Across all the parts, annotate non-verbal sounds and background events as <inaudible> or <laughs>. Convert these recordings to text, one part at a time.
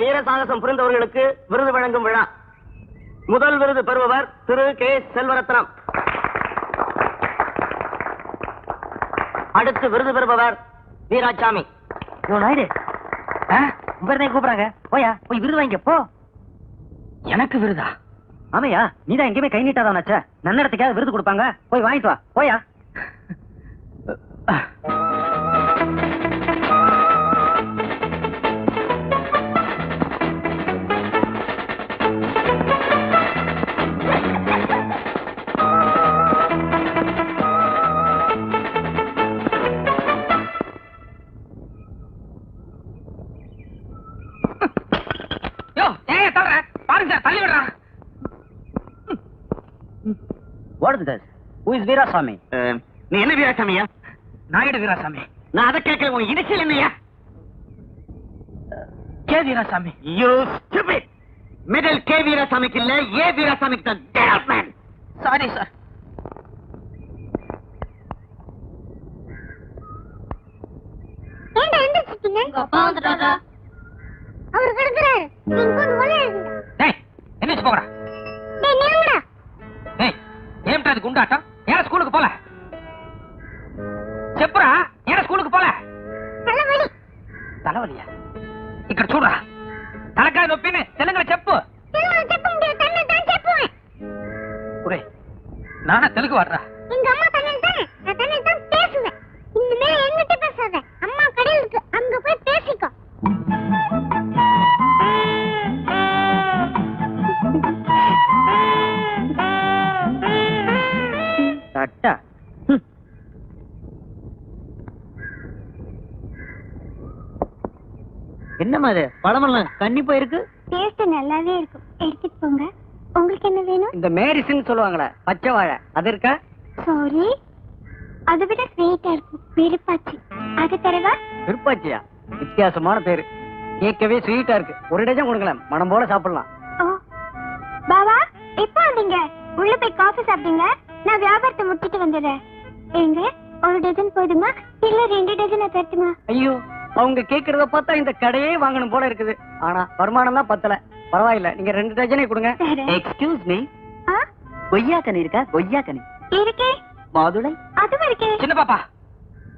வீர சாகசம் புரிந்தவர்களுக்கு விருது வழங்கும் விழா. முதல் விருது பெறுபவர் திரு கே செல்வரத்னம். அடுத்து விருது பெறுபவர் வீராசாமி கூப்பிடுறாங்க. போயா போய் விருது வாங்கிக்க போ. எனக்கு விருதா? ஆமையா நீதான் எங்கேயுமே கை நீட்டாதான் நன்னடத்துக்காக விருது கொடுப்பாங்க. போய் வாங்கிட்டு வா. போயா. What is this who is Veerasamy நீ என்ன வீராசாமியா நாயுடு வீராசாமி நான் அதை கேட்கல உன் இனிஷியல் என்னையா? K Veerasamy you stupid middle K வீராசாமிக்கு இல்ல ஏ வீராசாமிக்கு தான் Get man. சாரி சார் ஏன்டா எந்திரிச்சிட்டீங்க? அப்பா வந்துட்டாரா அவர் கிடக்குறாரு. நீங்க போன் போல ஏன்டா இது குண்டாட்டம் என்னம்மா இது? பழமெல்லாம் கண்ணி போயிருக்கு? டேஸ்ட் நல்லாவே இருக்கும் எடுத்துட்டு போங்க. உங்களுக்கு என்ன வேணும்? இந்த மேரிசின்னு சொல்லுவாங்களே பச்சை வாழை. அது இருக்கா? சாரி அதை விட ஸ்வீட்டா இருக்கும். விருப்பாச்சி அது தரவா? விருப்பாச்சியா வித்தியாசமான பேரு. கேட்கவே ஸ்வீட்டா இருக்கு. ஒரு டஜன் கொடுங்களேன். மனம் போல சாப்பிடலாம். ஓ. பாபா எப்போ வந்தீங்க? உள்ள போய் காஃபி சாப்பிட்டீங்க நான் வியாபாரத்தை முடிச்சிட்டு வந்துடுறேன். ஏங்க ஒரு டஜன் போதுமா? இல்ல ரெண்டு டஜன் தரட்டுமா? ஐயோ அவங்க கேக்குறத பார்த்தா இந்த கடையே வாங்கணும் போல இருக்குது. ஆனா வருமானம் தான் பத்தல. பரவாயில்ல. நீங்க ரெண்டு டஜனே கொடுங்க. எக்ஸ்கியூஸ் மீ கொய்யா கனி இருக்கா? கொய்யா கனி இருக்கே மாதுளை. அதுவும் இருக்கே. சின்ன பாப்பா.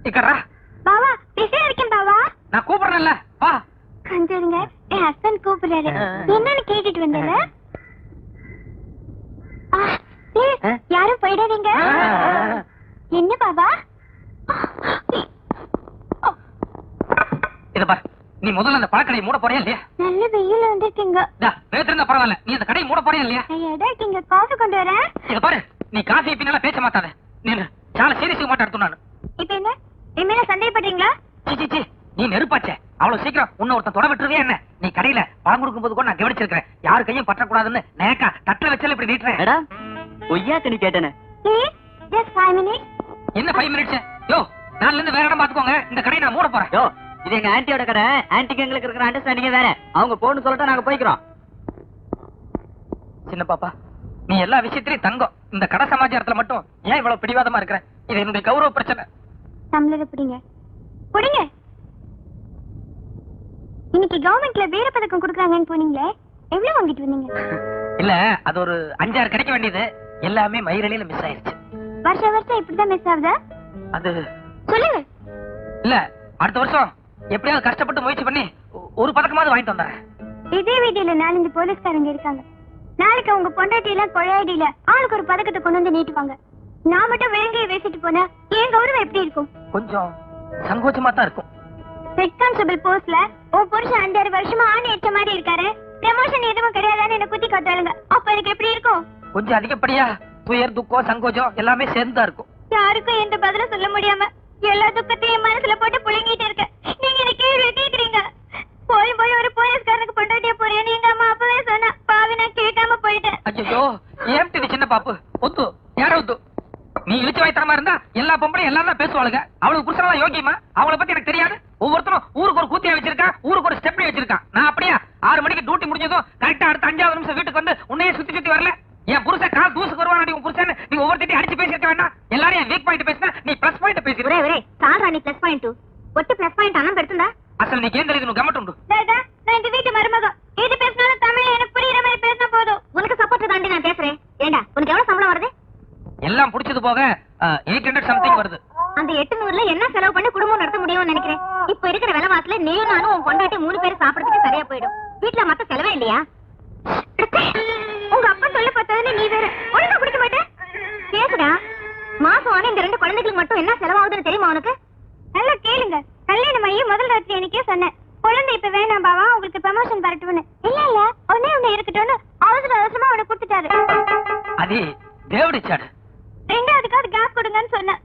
இக்கறா பாவா பிஸியா இருக்கேன் பாவா. நான் கூப்பிடுறேன்ல. வா. கொஞ்சம் என் ஹஸ்பண்ட் கூப்பிடுறாரு. என்னன்னு கேட்டுட்டு வந்தேன் யாரும் போயிடாதீங்க. என்ன பாபா இத பாரு. நீ முதல்ல அந்த பழக்கடையை மூட போறியா இல்லையா? நல்ல வெயில் வந்திருக்கீங்க. டா, வேத்திருந்தா பரவாயில்ல. நீ அந்த கடையை மூட போறியா இல்லையா? காஃபி கொண்டு வரேன். இத பாரு. நீ காசை பின்னால பேச மாட்டாத. நீ చాలా சீரியஸுக்கு மாட்டாடுத்து நான் இப்ப என்ன? என் மேல சந்தேகப்படுறீங்களா? C, C, C. நீ நெருப்பாச்சே. அவ்வளவு சீக்கிரம் உன்னை ஒருத்தன் தொட விட்டுருவே என்ன? நீ கடையில பழம் கொடுக்கும் போது கூட நான் கவனிச்சிருக்கிறேன். யாரு கையும் பற்றக்கூடாதுன்னு நேக்கா தட்டுல வச்சால இப்படி நீட்டுறேன். கொய்யா கனி கேட்டேனே. என்ன ஃபைவ் மினிட்ஸ் யோ நாளைல இருந்து வேற இடம் பாத்துக்கோங்க. இந்த கடையை நான் மூட போறேன். யோ இது எங்க ஆன்ட்டியோட கடை. ஆன்ட்டிக்கு எங்களுக்கு இருக்கிற அண்டர்ஸ்டாண்டிங் வேற. அவங்க போன்னு சொல்லிட்டு நாங்க போய்க்கிறோம். சின்ன பாப்பா நீ எல்லா விஷயத்திலயும் தங்கம். இந்த கடை சமாச்சாரத்துல மட்டும் ஏன் இவ்வளவு பிடிவாதமா இருக்கிற? இது என்னுடைய கௌரவ பிரச்சனை. டம்ளரை பிடிங்க. பிடிங்க. இன்னைக்கு கவர்மெண்ட்ல வீர பதக்கம் கொடுக்குறாங்கன்னு போனீங்களே எவ்வளவு வாங்கிட்டு வந்தீங்க? <laughs> இல்ல அது ஒரு அஞ்சாறு கிடைக்க வேண்டியது. எல்லாமே மயிரலியில மிஸ் ஆயிருச்சு. வருஷம் வருஷம் இப்படிதான் மிஸ் ஆகுதா? அது சொல்லுங்க. இல்ல அடுத்த வருஷம் எப்படியாவது கஷ்டப்பட்டு முயற்சி பண்ணி ஒரு பதக்கமாவது வாங்கிட்டு வந்தேன். இதே வீதியில நாலஞ்சு போலீஸ்காரங்க இருக்காங்க. நாளைக்கு அவங்க பொண்டாட்டியில கொழையடியில ஆளுக்கு ஒரு பதக்கத்தை கொண்டு வந்து நீட்டுவாங்க. நான் மட்டும் விலங்கையை பேசிட்டு போனா என் கௌரவம் எப்படி இருக்கும்? கொஞ்சம் சங்கோச்சமா தான் இருக்கும். ஹெட் கான்ஸ்டபிள் போஸ்ட்ல உன் புருஷன் அஞ்சாறு வருஷமா ஆணி ஏற்ற மாதிரி இருக்காரு. ப்ரமோஷன் எதுவும் கிடையாதுன்னு என்ன குத்தி காட்டாளுங்க அப்ப எனக்கு எப்படி இருக்கும்? கொஞ்சம் அதிகப்படியா துயர் துக்கம் சங்கோச்சம் எல்லாமே சேர்ந்துதான் இருக்கும். யாருக்கும் எந்த பதிலும் சொல்ல முடியாம எல்லா துக்கத்தையும் மனசுல போட்டு புழுங்கிட்டு இருக்க நீங்க என்ன கேள்வி கேக்குறீங்க போய் போய் ஒரு போலீஸ்காரனுக்கு பொண்டாட்டிய போறேன்னு எங்க அம்மா அப்பவே சொன்னா பாவி நான் கேட்காம போயிட்டேன் ஐயோ ஏன் இது சின்ன பாப்பு ஒத்து யார ஒத்து நீ இழிச்சு வாய்த்தனமா இருந்தா எல்லா பொம்பளையும் எல்லாம் தான் பேசுவாளுங்க அவளுக்கு புருஷனெல்லாம் யோகியமா அவளை பத்தி எனக்கு தெரியாது ஒவ்வொருத்தரும் ஊருக்கு ஒரு கூத்தியா வச்சிருக்கான் ஊருக்கு ஒரு ஸ்டெப்னி வச்சிருக்கான் நான் அப்படியா ஆறு மணிக்கு டியூட்டி முடிஞ்சதும் கரெக்டா அடுத்த அஞ்சாவது நிமிஷம் வீட்டுக்கு வந்து உன்னையே சுத்தி சுத்தி வரல என் புருஷன் கால் தூசுக்கு வருவான் உன் புருஷன் நீ ஒவ்வொருத்தையும் அடிச்சு பேசிருக்க வேண்டாம் எல்லாரும் என் வீக் பாயிண்ட் பேசினா நீ பிளஸ் பாயிண்ட் பேசி ఒరే ఒరే చాలు రాని ప్లస్ పాయింట్ ఒట్టి ప్లస్ పాయింట్ అన్నం పెడుతుందా అసలు నీకేం తెలియదు నువ్వు గమ్మటుండు లేదా நான் இந்த வீட்டு மருமகம் எது பேசினாலும் தமிழ்ல எனக்கு புரியுற மாதிரி பேசினா போதும் உனக்கு சப்போர்ட் தாண்டி நான் பேசுறேன் ஏண்டா உனக்கு எவ்வளவு சம்பளம் வருது எல்லாம் புடிச்சது போக எயிட் ஹண்ட்ரட் சம்திங் வருது அந்த எட்டு நூறுல என்ன செலவு பண்ணி குடும்பம் நடத்த முடியும்னு நினைக்கிறேன்? இப்ப இருக்கிற விலைவாசில நீ நானும் உன் பொண்டாட்டி மூணு பேரும் சாப்பிடறதுக்கு சரியா போயிடும். வீட்டுல மத்த செலவே இல்லையா? உங்க அப்பா சொல்ல பார்த்ததுன்னு நீ வேற ஒழுங்கா குடிக்க மாட்டேன் பேசுடா மாசம் ஆன இந்த ரெண்டு குழந்தைகளுக்கு மட்டும் என்ன செலவாகுதுன்னு தெரியுமா உனக்கு? நல்லா கேளுங்க. கல்யாணம் ஆகி முதல் ராத்திரி எனக்கே சொன்னேன். குழந்தை இப்ப வேணாம் பாவா உங்களுக்கு ப்ரமோஷன் வரட்டும்னு. இல்ல இல்ல. ஒன்னே ஒண்ணு இருக்கட்டும்னு அவசர அவசரமா அவனை கொடுத்துட்டாரு அது தேவடிச்சாடு ரெண்டாவதுக்காவது கேப் கொடுங்கன்னு சொன்னேன்.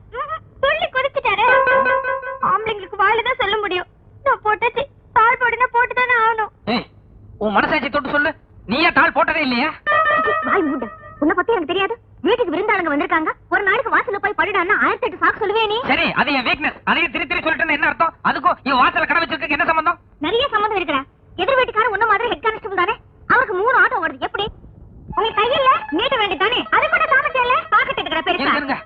நீயே தாள் போட்டதே இல்லையா வாய் மூடு உன்னை பத்தி எனக்கு தெரியாது வீட்டுக்கு விருந்தாளுங்க வந்திருக்காங்க ஒரு நாளைக்கு வாசல்ல போய் படுடான்னா ஆயிரத்தி எட்டு சாக்கு சொல்லுவே நீ சரி அது என் வீக்னஸ் அதையும் திரி திரி சொல்லிட்டு என்ன அர்த்தம் அதுக்கும் என் வாசல கடை வச்சிருக்க என்ன சம்பந்தம் நிறைய சம்மந்தம் இருக்கிற எதிர் வீட்டுக்காரன் உன்ன மாதிரி ஹெட் கான்ஸ்டபிள் தானே அவருக்கு மூணு ஆட்டோ ஓடுது எப்படி உங்க கையில நீட்ட வேண்டியதானே அது கூட சாமர்த்தியம் இல்ல பாக்கெட் இருக்கிற இருங்க, பெருசா இருங்க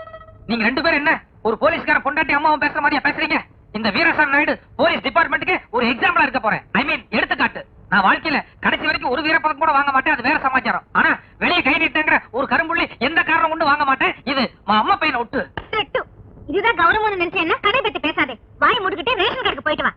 நீங்க ரெண்டு பேரும் என்ன ஒரு போலீஸ்கார பொண்டாட்டி அம்மாவும் பேசுற மாதிரியா பேசுறீங்க இந்த வீரசாமி நாயுடு போலீஸ் டிபார்ட்மெண்ட்டுக்கு ஒரு எக்ஸாம்பிளா இருக்க போறேன் ஐ மீன் எடுத்துக்காட்டு நான் வாழ்க்கையில கடைசி வரைக்கும் ஒரு வீரப்பதம் கூட வாங்க மாட்டேன். அது வேற சமாச்சாரம். ஆனா வெளியே கை நீட்டங்கிற ஒரு கரும்புள்ளி எந்த காரணம் கொண்டு வாங்க மாட்டேன். இது அம்மா பையனை விட்டு செட்டு. இதுதான் கௌரவம்னு நினைச்சேன்னா கடை பத்தி பேசாதே. வாய் முடிக்கிட்டே ரேஷன் கடைக்கு போயிட்டு வா.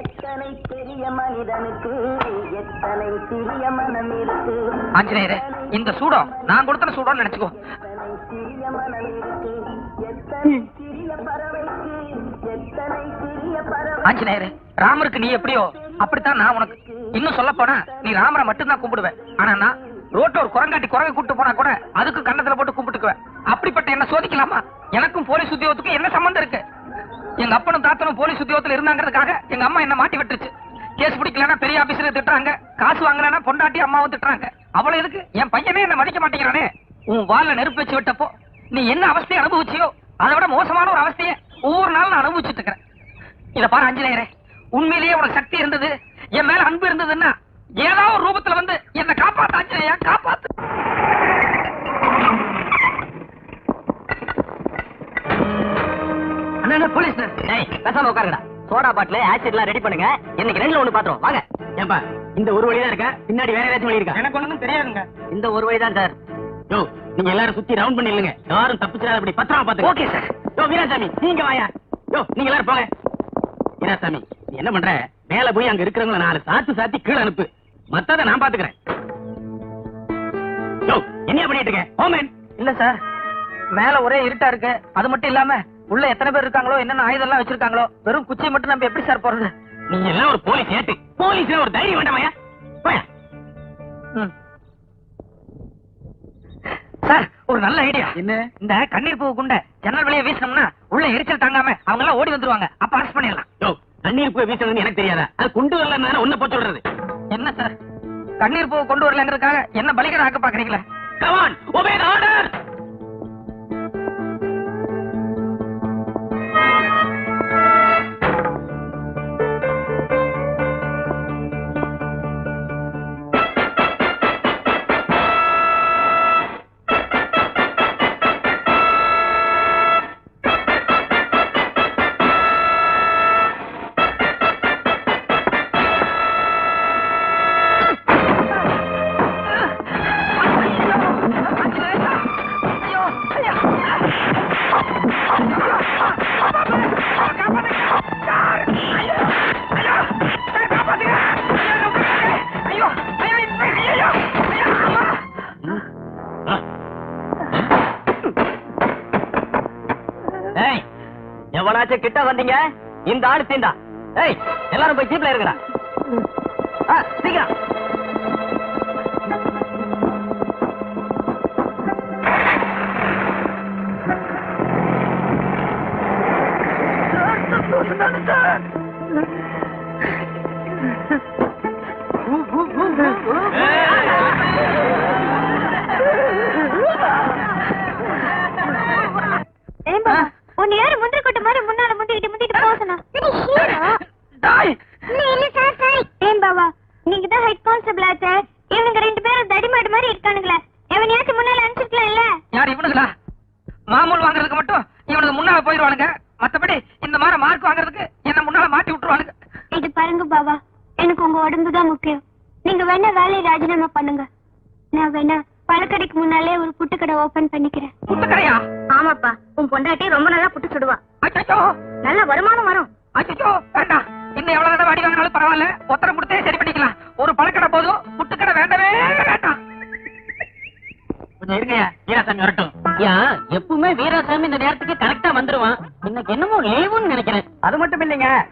எத்தனை பெரிய மனிதனுக்கு எத்தனை சிறிய மனம் இருக்கு ஆஞ்சநேயரே இந்த சூடம் நான் கொடுத்த சூடம்னு நினைச்சுக்கோ. சிறிய மனம் எத்தனை சிறிய பறவைக்கு எத்தனை சிறிய பறவை ஆஞ்சநேயரே ராமருக்கு நீ எப்படியோ அப்படித்தான் நான் உனக்கு இன்னும் சொல்ல போனா நீ ராமரை மட்டும்தான் கும்பிடுவேன். ஆனா நான் ரோட்ல ஒரு குரங்காட்டி குரங்கை கூட்டு போனா கூட அதுக்கு கண்ணத்துல போட்டு கும்பிட்டுக்குவேன். அப்படிப்பட்ட என்ன சோதிக்கலாமா? எனக்கும் போலீஸ் உத்தியோகத்துக்கும் என்ன சம்பந்தம் இருக்கு? எங்க அப்பனும் தாத்தனும் போலீஸ் உத்தியோகத்துல இருந்தாங்கிறதுக்காக எங்க அம்மா என்ன மாட்டி விட்டுருச்சு? கேஸ் பிடிக்கலன்னா பெரிய ஆபீசர் திட்டுறாங்க. காசு வாங்கலன்னா பொண்டாட்டி அம்மாவும் திட்டுறாங்க. அவ்வளவு எதுக்கு? என் பையனே என்ன மதிக்க மாட்டேங்கிறானே. உன் வால்ல நெருப்பு வச்சு விட்டப்போ நீ என்ன அவஸ்தையை அனுபவிச்சியோ அதை விட மோசமான ஒரு அவஸ்தையை ஒவ்வொரு நாளும் நான் அனுபவிச்சுட்டு இருக்கிறேன். இத பாரு அஞ்சனேயரே உண்மையிலேயே உனக்கு சக்தி இருந்தது என் மேல அன்பு இருந்ததுன்னா ஏதாவது ஒரு ரூபத்துல வந்து என்ன காப்பாத்து அஞ்சனையா காப்பாத்து. போலீஸ் பேசாம உட்காருங்கடா. சோடா பாட்டில் ஆசிட்லாம் ரெடி பண்ணுங்க. இன்னைக்கு ரெண்டுல ஒண்ணு பாத்துறோம் வாங்க. ஏன்பா இந்த ஒரு வழி தான் இருக்கா? பின்னாடி வேற ஏதாச்சும் வழி இருக்கா? எனக்கு ஒண்ணும் தெரியாதுங்க. இந்த ஒரு வழி தான் சார். யோ நீங்க எல்லாரும் சுத்தி ரவுண்ட் பண்ணி இல்லங்க யாரும் தப்பிச்சிடாத அப்படி பத்திரமா பாத்துங்க. ஓகே சார் யோ வீராசாமி நீங்க வாயா. யோ நீங்க எல்லாரும் போங்க. வீராசாமி நீ என்ன பண்ற? மேல போய் அங்க இருக்கிறவங்கள நாலு சாத்து சாத்தி கீழே அனுப்பு. மத்தத நான் பாத்துக்கிறேன். யோ என்ன பண்ணிட்டு இருக்க? ஓமன் இல்ல சார் மேல ஒரே இருட்டா இருக்கு. அது மட்டும் இல்லாம உள்ள எத்தனை பேர் இருக்காங்களோ என்னென்ன ஆயுதம் எல்லாம் வச்சிருக்காங்களோ வெறும் குச்சியை மட்டும் நம்ம எப்படி சார் போறது? நீங்க எல்லாம் ஒரு போலீஸ் ஏட்டு. போலீஸ் ஒரு தைரியம் வேண்டாமாயா போயா. ம். ஒரு நல்ல ஐடியா என்ன? இந்த கண்ணீர் பூ குண்ட ஜன்னல் வெளியே வீசினோம்னா உள்ள எரிச்சல் தாங்காம அவங்க எல்லாம் ஓடி வந்துருவாங்க. அப்ப அரெஸ்ட் பண்ணிடலாம். யோ தண்ணீர் போய் வீசணும்னு எனக்கு தெரியாதா? அது கொண்டு வரல ஒன்ன போய் சொல்றது. என்ன சார்? கண்ணீர் பூ கொண்டு வரலங்கிறதுக்காக என்ன பலிகடை ஆக்க பாக்குறீங்களா கமான் ஒபே ஆர்டர் வந்தீங்க இந்த ஆளு தீண்டா ஏய் எல்லாரும் போய் ஜீப்ல இருங்கடா உன் சீக்கிரம்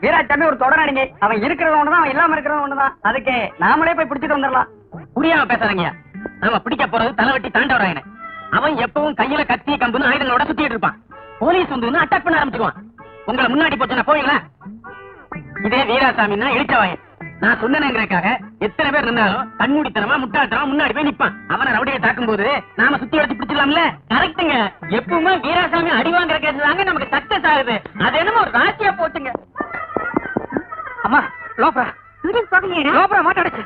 வீராசாமி ஒரு தொடராடிங்க அவன் இருக்கிறது ஒண்ணுதான் அவன் இல்லாம இருக்கிறது ஒண்ணுதான். அதுக்கு நாமளே போய் பிடிச்சிட்டு வந்துடலாம். புரியாம பேசாதீங்கய்யா நாம பிடிக்க போறது தலைவட்டி தாண்டவராயன. அவன் எப்பவும் கையில கத்தி கம்புன்னு ஆயுதங்களோட சுத்திட்டு இருப்பான். போலீஸ் வந்து அட்டாக் பண்ண ஆரம்பிச்சுக்குவான் உங்களை முன்னாடி போச்சுன்னா போவீங்களா? இதே வீராசாமின்னா இழிச்சவாயன் நான் சொன்னேங்கிறதுக்காக எத்தனை பேர் நின்னாலும் கண்மூடித்தனமா முட்டாள்தனமா முன்னாடி போய் நிப்பான். அவனை ரவுடியை தாக்கும் போது நாம சுத்தி வச்சு பிடிச்சிடலாம்ல? கரெக்ட்டுங்க. எப்பவுமே வீராசாமி அடி வாங்குற கேஸ் தாங்க நமக்கு சக்சஸ் ஆகுது. அது என்னமோ ஒரு ராசியா போச்சுங்க. அம்மா லோப்ரா. லோப்ரா மாட்டாடுச்சு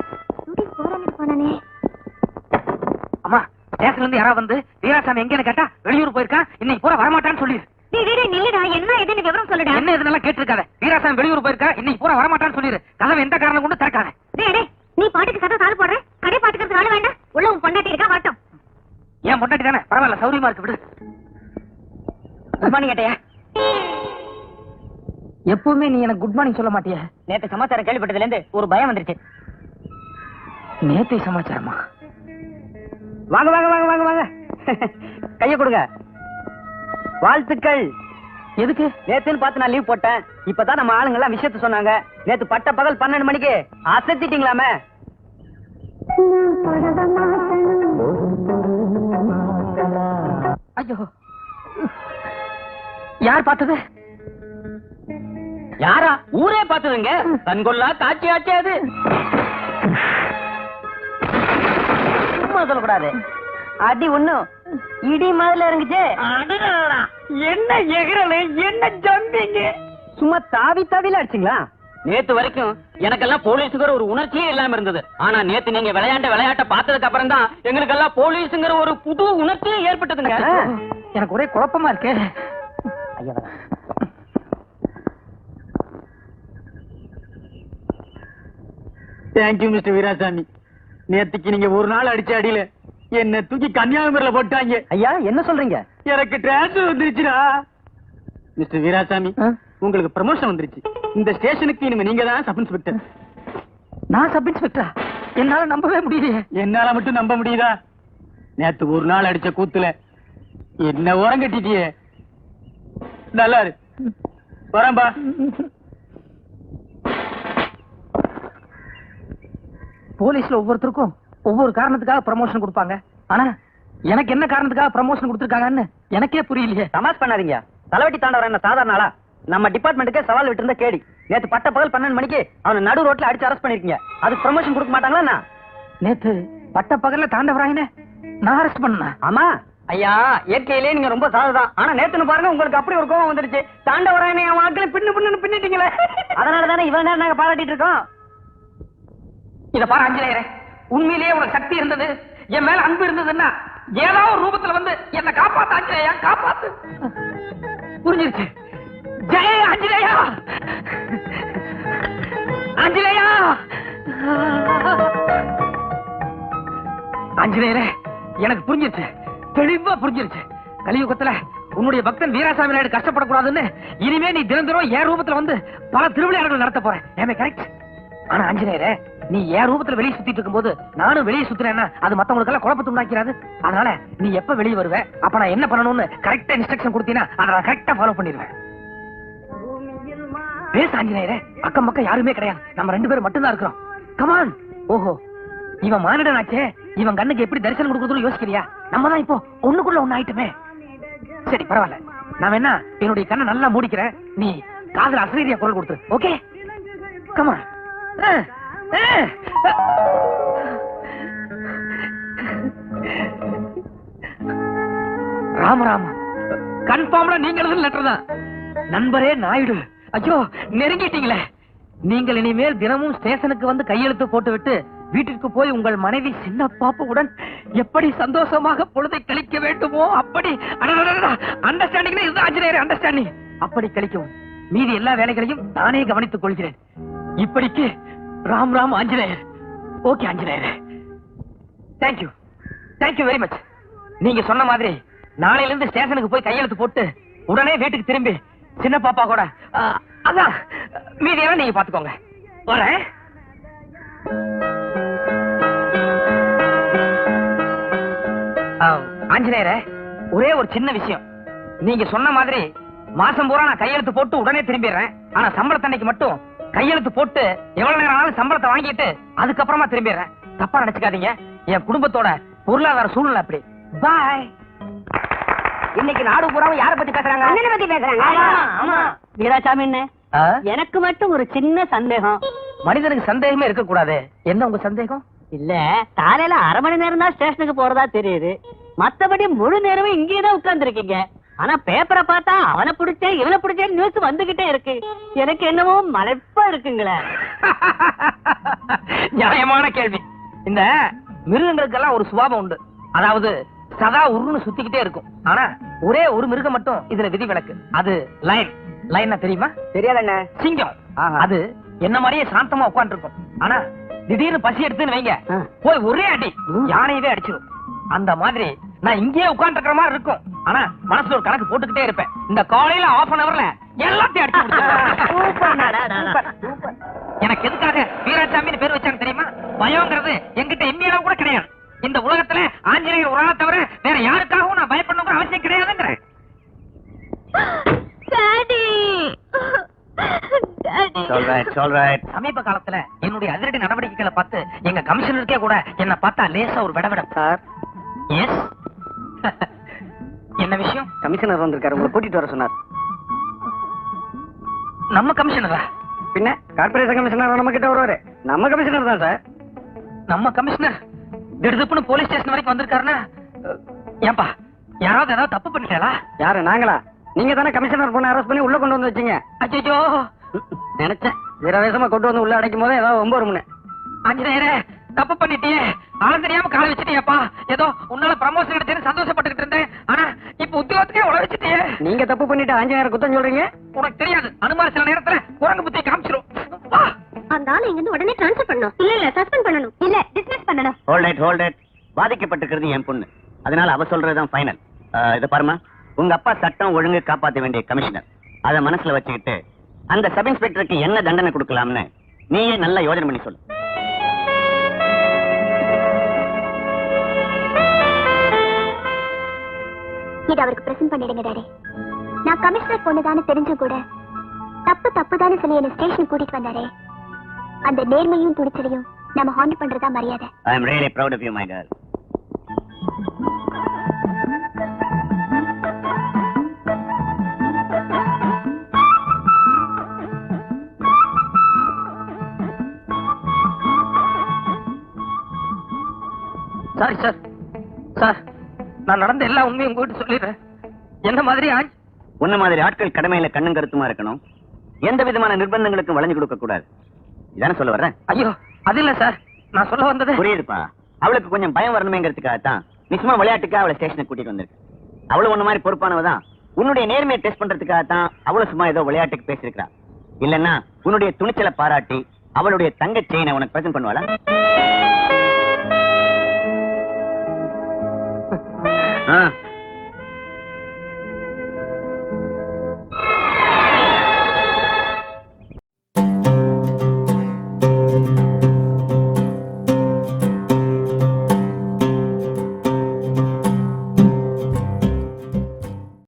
அம்மா ஸ்டேஷன்ல இருந்து யாராவது வந்து வீராசாமி எங்கன்னு கேட்டா வெளியூர் போயிருக்கான் இன்னைக்கு பூரா வரமாட்டான்னு சொல்லிரு. டேய் டேய், டேய் நில்லுடா. என்ன ஏதுன்னு விவரம் சொல்லுடா? என்ன இதெல்லாம் கேட்டிருக்காத? வீராசாமி வெளியூர் போயிருக்கா? இன்னைக்கு பூரா வரமாட்டான்னு சொல்லிரு. கதவை எந்த காரணம் கொண்டு திறக்காத. டேய் டேய் நீ பாட்டுக்கு சத்தம் தாள் போடுற? கடை பாட்டுக்கிறது வேலை வேண்டாம். உள்ள உன் பொண்டாட்டி இருக்கா வரட்டும். ஏன் பொண்டாட்டி தானே? பரவாயில்ல சௌரியமா இருக்கு விடு. குட் மார்னிங் கேட்டையா எப்பவுமே நீ எனக்கு குட் மார்னிங் சொல்ல மாட்டிய. நேத்து சமாச்சாரம் கேள்விப்பட்டதுல இருந்து ஒரு பயம் வந்துருச்சு. நேத்தை சமாச்சாரமா? வாங்க வாங்க வாங்க வாங்க வாங்க. <laughs> கைய கொடுங்க. வாழ்த்துக்கள். எதுக்கு? நேத்துன்னு பார்த்து நான் லீவ் போட்டேன். இப்பதான் நம்ம ஆளுங்க எல்லாம் விஷயத்த சொன்னாங்க. நேத்து பட்ட பகல் பன்னெண்டு மணிக்கு. அசத்திட்டீங்களாமே. ஐயோ. யார் பார்த்தது? யாரா? ஊரே பார்த்ததுங்க. கண்கொள்ளா காட்சி ஆச்சு அது. சும்மா சொல்லக்கூடாது. அடி ஒண்ணும். இடி மாதிரி இருந்துச்சு என்ன எகிறல என்ன ஜம்பிங்க? சும்மா தாவி தாவில அடிச்சிங்களா? நேத்து வரைக்கும் எனக்கெல்லாம் போலீஸுங்கிற ஒரு உணர்ச்சியே இல்லாம இருந்தது. ஆனா நேத்து நீங்க விளையாண்ட விளையாட்ட பார்த்ததுக்கு அப்புறம் தான் எங்களுக்கெல்லாம் போலீஸுங்கிற ஒரு புது உணர்ச்சியே ஏற்பட்டதுங்க. எனக்கு ஒரே குழப்பமா இருக்கு. Thank you mister Veerasamy. நேத்துக்கு நீங்க ஒரு நாள் அடிச்ச அடியில என்ன தூக்கி கன்னியாகுமரியில போட்டாங்க ஐயா என்ன சொல்றீங்க? எனக்கு டிரான்ஸ்ஃபர் வந்துருச்சுடா. மிஸ்டர் வீராசாமி உங்களுக்கு ப்ரமோஷன் வந்துருச்சு. இந்த ஸ்டேஷனுக்கு இனிமே நீங்க தான் சப் இன்ஸ்பெக்டர் நான் சப் இன்ஸ்பெக்டரா என்னால நம்பவே முடியலையே. என்னால மட்டும் நம்ப முடியுதா? நேத்து ஒரு நாள் அடிச்ச கூத்துல என்ன ஓரம் கட்டிட்டியே நல்லா இரு போலீஸ்ல ஒவ்வொருத்தருக்கும் ஒவ்வொரு காரணத்துக்காக ப்ரமோஷன் கொடுப்பாங்க. ஆனா எனக்கு என்ன காரணத்துக்காக ப்ரமோஷன் கொடுத்திருக்காங்கன்னு எனக்கே புரியலையே. தமாஸ் பண்ணாதீங்க. தலைவட்டி தாண்டவர் என்ன சாதாரண ஆளா? நம்ம டிபார்ட்மெண்ட்டுக்கே சவால் விட்டு இருந்த கேடி. நேத்து பட்ட பகல் பன்னெண்டு மணிக்கு அவனை நடு ரோட்ல அடிச்சு அரெஸ்ட் பண்ணிருக்கீங்க. அதுக்கு ப்ரமோஷன் கொடுக்க மாட்டாங்களா? நேத்து பட்ட பகல்ல தாண்டவராயினே நான் அரெஸ்ட் பண்ண ஆமா. ஐயா இயற்கையிலே நீங்க ரொம்ப சாதுதான். ஆனா நேத்துன்னு பாருங்க உங்களுக்கு அப்படி ஒரு கோவம் வந்துருச்சு. தாண்டவராயனை என் வாக்குல பின்னு பின்னு பின்னிட்டீங்களே. அதனால தானே இவ்வளவு நேரம் நாங்க பாராட்டிட்டு இருக்கோம். இத பாரு அஞ்சலேயரே உண்மையிலேயே உனக்கு சக்தி இருந்தது? என் மேல அன்பு இருந்ததுன்னா ஏதாவது ஒரு ரூபத்துல வந்து என்ன காப்பாத்து அஞ்சலையா காப்பாத்து. புரிஞ்சிருச்சு? ஜெய அஞ்சலையா அஞ்சலையா அஞ்சலேயரே எனக்கு புரிஞ்சிருச்சு. தெளிவா புரிஞ்சிருச்சு. கலியுகத்துல உன்னுடைய பக்தன் வீராசாமி நாயுடு கஷ்டப்படக்கூடாதுன்னு இனிமே நீ தினம் தினம் என் ரூபத்துல வந்து பல திருவிளையாடல்கள் நடத்த போறேன். ஏமே கரெக்ட் ஆனா ஆஞ்சநேயரே நீ என் ரூபத்துல வெளியே சுத்திட்டு இருக்கும்போது நானும் வெளியே சுத்துறேன்னா அது மத்தவங்களுக்கு எல்லாம் குழப்பத்தை உண்டாக்கிறாது. அதனால நீ எப்ப வெளியே வருவ அப்ப நான் என்ன பண்ணணும்னு கரெக்டா இன்ஸ்ட்ரக்ஷன் கொடுத்தீங்கன்னா அதை நான் கரெக்டா ஃபாலோ பண்ணிடுவேன். பேச ஆஞ்சநேயரே அக்கம் பக்கம் யாருமே கிடையாது. நம்ம ரெண்டு பேரும் மட்டும்தான் இருக்கிறோம். கமான் ஓஹோ. இவன் மானிடனாச்சே. இவன் கண்ணுக்கு எப்படி தரிசனம் கொடுக்கறதுன்னு யோசிக்கிறியா? நம்ம தான் இப்போ ஒண்ணுக்குள்ள ஒண்ணு ஆயிட்டுமே சரி பரவாயில்ல. நான் என்ன என்னுடைய கண்ணை நல்லா மூடிக்கிறேன். நீ காதுல அசரீதியா குரல் கொடுத்துரு. Okay comma Rama Rama. கன்ஃபார்ம்ல நீங்க எழுதுன லெட்டர் தான். நண்பரே நாயுடு. ஐயோ நெருங்கிட்டீங்களே. நீங்கள் இனிமேல் தினமும் ஸ்டேஷனுக்கு வந்து கையெழுத்து போட்டுவிட்டு வீட்டிற்கு போய் உங்கள் மனைவி சின்ன பாப்புவுடன் எப்படி சந்தோஷமாக பொழுதை கழிக்க வேண்டுமோ அப்படி அண்டர்ஸ்டாண்டிங் இதுதான் ஆஞ்சநேயர் அண்டர்ஸ்டாண்டிங் அப்படி கழிக்கவும். மீதி எல்லா வேலைகளையும் தானே கவனித்துக் கொள்கிறேன். இப்படிக்கு Ram Ram Anjaneya. Okay Anjaneya. Thank you thank you very much நீங்க சொன்ன மாதிரி நாளையில இருந்து ஸ்டேஷனுக்கு போய் கையெழுத்து போட்டு உடனே வீட்டுக்கு திரும்பி சின்ன பாப்பா கூட அதான் மீதியான நீங்க பாத்துக்கோங்க வரேன். ஆஞ்சநேயர ஒரே ஒரு சின்ன விஷயம். நீங்க சொன்ன மாதிரி மாசம் பூரா நான் கையெழுத்து போட்டு உடனே திரும்பிடுறேன். ஆனா சம்பளத்தன்னைக்கு மட்டும் கையெழுத்து போட்டு எவ்வளவு நேரம் ஆனாலும் சம்பளத்தை வாங்கிட்டு அதுக்கப்புறமா திரும்பிடுறேன். தப்பா நினைச்சுக்காதீங்க. என் குடும்பத்தோட பொருளாதார சூழ்நிலை அப்படி. பாய் இன்னைக்கு நாடு பூராவும் யார பத்தி பேசுறாங்க? அண்ணனை பத்தி பேசுறாங்க. ஆமா, ஆமா. வீராசாமி? எனக்கு மட்டும் ஒரு சின்ன சந்தேகம். மனிதனுக்கு சந்தேகமே இருக்க கூடாது என்ன உங்க சந்தேகம்? இல்ல காலையில அரை மணி நேரம் தான் ஸ்டேஷனுக்கு போறதா தெரியுது. மத்தபடி முழு நேரமும் இங்கேயே தான் உட்கார்ந்து இருக்கீங்க ஆனா பேப்பரை பார்த்தா அவனை பிடிச்சேன் இவனை பிடிச்சேன் நியூஸ் வந்துகிட்டே இருக்கு. எனக்கு என்னவோ மலைப்பா இருக்குங்களே. <laughs> நியாயமான கேள்வி. இந்த மிருகங்களுக்கெல்லாம் ஒரு சுபாவம் உண்டு. அதாவது சதா உருன்னு சுத்திக்கிட்டே இருக்கும். ஆனா ஒரே ஒரு மிருகம் மட்டும் இதுல விதிவிலக்கு அது லைன். லைன்னா தெரியுமா? தெரியாதண்ணே. சிங்கம். ஆஹா. அது என்ன மாதிரியே சாந்தமா உட்கார்ந்து இருக்கும் ஆனா திடீர்னு பசி எடுத்துன்னு வைங்க. போய் ஒரே அடி. யானையவே அடிச்சிடும் அந்த மாதிரி நான் இங்கேயே உட்கார்ந்து மாதிரி இருக்கும். ஆனா மனசுல ஒரு கணக்கு போட்டுக்கிட்டே இருப்பேன். இந்த காலையில ஆஃப் அன் அவர்ல எல்லாத்தையும் அடிச்சு. <laughs> எனக்கு எதுக்காக வீராசாமின்னு பேர் வச்சாங்க தெரியுமா? பயம்ங்கிறது எங்கிட்ட எம்மி அளவு கூட கிடையாது. இந்த உலகத்துல ஆஞ்சநேயர் ஒரு ஆளை தவிர வேற யாருக்காகவும் நான் பயப்படணுங்கிற அவசியம் கிடையாதுங்கிறேன். சமீப காலத்துல என்னுடைய அதிரடி நடவடிக்கைகளை பார்த்து எங்க கமிஷனருக்கே கூட என்ன பார்த்தா லேசா ஒரு விடவிடம். சார் எஸ் கமிஷனர் வந்திருக்காரு. உங்களை கூட்டிட்டு வர சொன்னார். நம்ம கமிஷனரா பின்ன கார்பரேஷன் கமிஷனர் நம்ம கிட்ட வருவாரு. நம்ம கமிஷனர் தான் சார். நம்ம கமிஷனர் திடுதுப்புன்னு போலீஸ் ஸ்டேஷன் வரைக்கும் வந்திருக்காருன்னா ஏன்பா யாராவது ஏதாவது தப்பு பண்ணிட்டாளா? யாரு நாங்களா? நீங்க தானே கமிஷனர் பொண்ணு அரெஸ்ட் பண்ணி உள்ள கொண்டு வந்து வச்சீங்க. அச்சோ நினைச்சேன். வீரவேசமா கொண்டு வந்து உள்ள அடைக்கும் போதே ஏதாவது ஒன்பது மணி ஆஞ்சநேயரே தப்பு பண்ணிட்டியே. ஆள் தெரியாம காலை வச்சுட்டியப்பா. ஏதோ உன்னால ப்ரமோஷன் கிடைச்சேன்னு சந்தோஷப்பட்டுக்கிட்டு இருந்தேன். ஆனா இப்ப உத்தியோகத்துக்கே உழ வச்சுட்டியே நீங்க தப்பு பண்ணிட்டு ஆஞ்சநேயர் குத்தம் சொல்றீங்க? உனக்கு தெரியாது. அனுமார் சில நேரத்துல குரங்கு புத்தி காமிச்சிரும். அந்த ஆளை இங்க இருந்து உடனே ட்ரான்ஸ்ஃபர் பண்ணணும். இல்ல இல்ல சஸ்பெண்ட் பண்ணணும். இல்ல டிஸ்மிஸ் பண்ணணும். ஹோல்ட் இட் ஹோல்ட் இட் பாதிக்கப்பட்டிருக்கிறது என் பொண்ணு. அதனால அவ சொல்றதுதான் ஃபைனல் இத பாருமா உங்க அப்பா சட்டம் ஒழுங்கு காப்பாத்த வேண்டிய கமிஷனர் அத மனசுல வச்சுக்கிட்டு அந்த சப் இன்ஸ்பெக்டருக்கு என்ன தண்டனை கொடுக்கலாம்னு நீயே நல்லா யோசனை பண்ணி சொல்லு. இது அவருக்கு பிரசன்ட் பண்ணிடுங்க டாடி. நான் கமிஷனர் பொண்ணுதான்னு தெரிஞ்சும் கூட தப்பு தப்புதான்னு சொல்லி என்ன ஸ்டேஷன் கூட்டிட்டு வந்தாரே. அந்த நேர்மையும் துணிச்சலையும் நம்ம ஹாண்ட் பண்றதா மரியாதை. I am really proud of you my girl sorry sir sir நான் நடந்த எல்லா உண்மையும் உங்ககிட்ட சொல்லிடுறேன். என்ன மாதிரி ஆஞ் உன்ன மாதிரி ஆட்கள் கடமையில கண்ணும் கருத்துமா இருக்கணும்? எந்த விதமான நிர்பந்தங்களுக்கும் வளைஞ்சு கொடுக்க கூடாது. இதானே சொல்ல வர்றேன்? ஐயோ அது இல்ல சார். நான் சொல்ல வந்தது புரியுதுப்பா. அவளுக்கு கொஞ்சம் பயம் வரணுமேங்கிறதுக்காக தான் நிச்சயமா விளையாட்டுக்கு அவளை ஸ்டேஷனுக்கு கூட்டிட்டு வந்திருக்கு அவளும் உன்ன மாதிரி பொறுப்பானவ தான். உன்னுடைய நேர்மையை டெஸ்ட் பண்றதுக்காக தான் அவளும் சும்மா ஏதோ விளையாட்டுக்கு பேசியிருக்கா இல்லன்னா உன்னுடைய துணிச்சலை பாராட்டி அவளுடைய தங்க செயினை உனக்கு பிரசன்ட் பண்ணுவாளா? huh?